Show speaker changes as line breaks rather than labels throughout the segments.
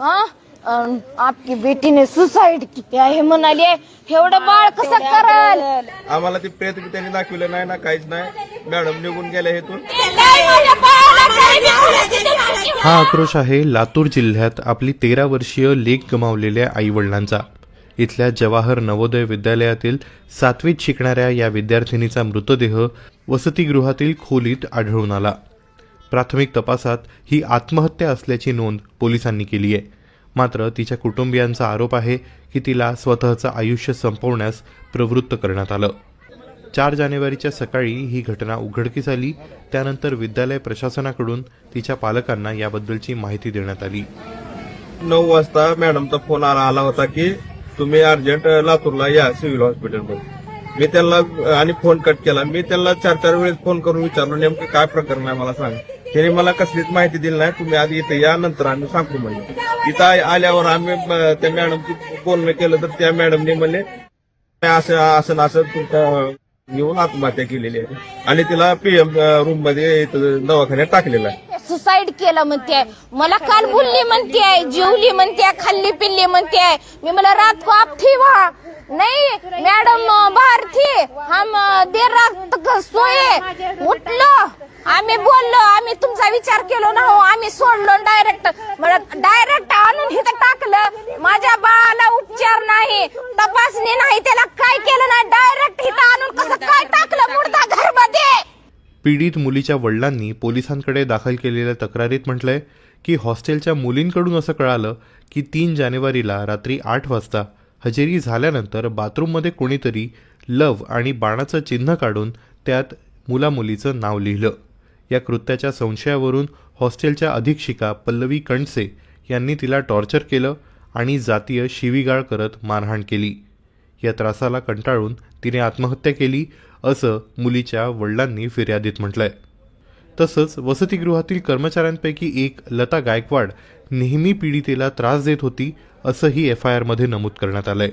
हं? आपकी बेटीने सुसाईड केली आहे म्हणाली एवढं बाळ कसं करल?
आम्हाला ते प्रेत बी त्यांनी दाखविलं नाही ना काहीच नाही. मॅडम निघून गेल्या हेतून
हा आक्रोश आहे लातूर जिल्ह्यात आपली तेरा वर्षीय लेख गमावलेल्या आईवडिलांचा. इथल्या जवाहर नवोदय विद्यालयातील सातवीत शिकणाऱ्या या विद्यार्थिनीचा मृतदेह वसतिगृहातील खोलीत आढळून आला. प्राथमिक तपासात ही आत्महत्या असल्याची नोंद पोलिसांनी केली आहे. मात्र तिच्या कुटुंबियांचा आरोप आहे की तिला स्वतःचं आयुष्य संपवण्यास प्रवृत्त करण्यात आलं. चार जानेवारीच्या सकाळी ही घटना उघडकीस आली. त्यानंतर विद्यालय प्रशासनाकडून तिच्या पालकांना याबद्दलची माहिती देण्यात आली.
नऊ वाजता मॅडमचा फोन आला आला होता की तुम्ही अर्जंट लातूरला या सिव्हिल हॉस्पिटलमध्ये. मी त्यांना आणि फोन कट केला. मी त्यांना चार चार वेळेस फोन करून विचारलो नेमकं काय प्रकरण आहे मला सांग. त्याने मला कसलीच माहिती दिली नाही. तुम्ही आधी इथं या नंतर आम्ही सांगतो म्हणजे इथं आल्यावर आम्ही अं, त्या मॅडमची बोलणं केलं तर त्या मॅडमने म्हणले असं असं न असं तुमच्या येऊन आत्महत्या केलेली आहे. आणि तिला पीएम रूममध्ये इथं दवाखान्यात टाकलेलं आहे.
सुसाईड केलं म्हणते मला काल बोलली म्हणते जेवली म्हणते खाल्ली पिल्ली म्हणते मी मला रात को आप थी वहाँ नहीं मैडम बाहर थी. हम देर रात तक सोये. उठलो आम्ही बोललो आम्ही तुमचा विचार केलो ना हो आम्ही सोडलो डायरेक्ट डायरेक्ट आणून इथं टाकलं. माझ्या बाळाला उपचार नाही तपासणी नाही त्याला काय केलं नाही डायरेक्ट इथं आणून कसं काय टाकलं मुर्दा घरमध्ये?
पीडित मुलीच्या वडिलांनी पोलिसांकडे दाखल केलेल्या तक्रारीत म्हटलंय की हॉस्टेलच्या मुलींकडून असं कळालं की तीन जानेवारीला रात्री आठ वाजता हजेरी झाल्यानंतर बाथरूममध्ये कोणीतरी लव आणि बाणाचं चिन्ह काढून त्यात मुलामुलीचं नाव लिहिलं. या कृत्याच्या संशयावरून हॉस्टेलच्या अधीक्षिका पल्लवी कणसे यांनी तिला टॉर्चर केलं आणि जातीय शिवीगाळ करत मारहाण केली. या त्रासाला कंटाळून तिने आत्महत्या केली असं मुलीच्या वडिलांनी फिर्यादीत म्हटलंय. तसंच वसतिगृहातील कर्मचाऱ्यांपैकी एक लता गायकवाड नेहमी पीडितेला त्रास देत होती असंही एफ आय आरमध्ये नमूद करण्यात आलंय.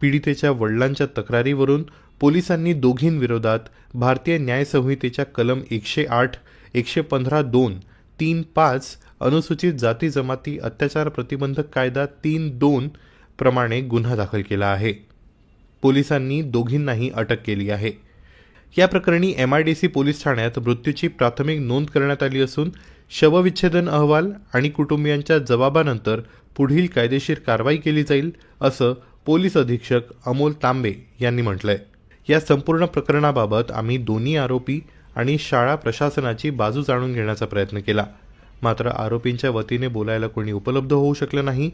पीडितेच्या वडिलांच्या तक्रारीवरून पोलिसांनी दोघींविरोधात भारतीय न्याय संहितेच्या कलम एकशे आठ एकशे पंधरा दोन तीन पाच अनुसूचित जाती जमाती अत्याचार प्रतिबंधक कायदा तीन दोन प्रमाणे गुन्हा दाखल केला आहे. पोलिसांनी दोघींनाही अटक केली आहे. या प्रकरणी M I D C police ठाण्यात मृत्यूची प्राथमिक नोंद करण्यात आली असून शवविच्छेदन अहवाल आणि कुटुंबियांच्या जबाबानंतर पुढील कायदेशीर कारवाई केली जाईल असं पोलीस अधीक्षक अमोल तांबे यांनी म्हटलंय. या संपूर्ण प्रकरणाबाबत आम्ही दोन्ही आरोपी आणि शाळा प्रशासनाची बाजू जाणून घेण्याचा प्रयत्न केला. मात्र आरोपींच्या वतीने बोलायला कोणी उपलब्ध होऊ शकलं नाही.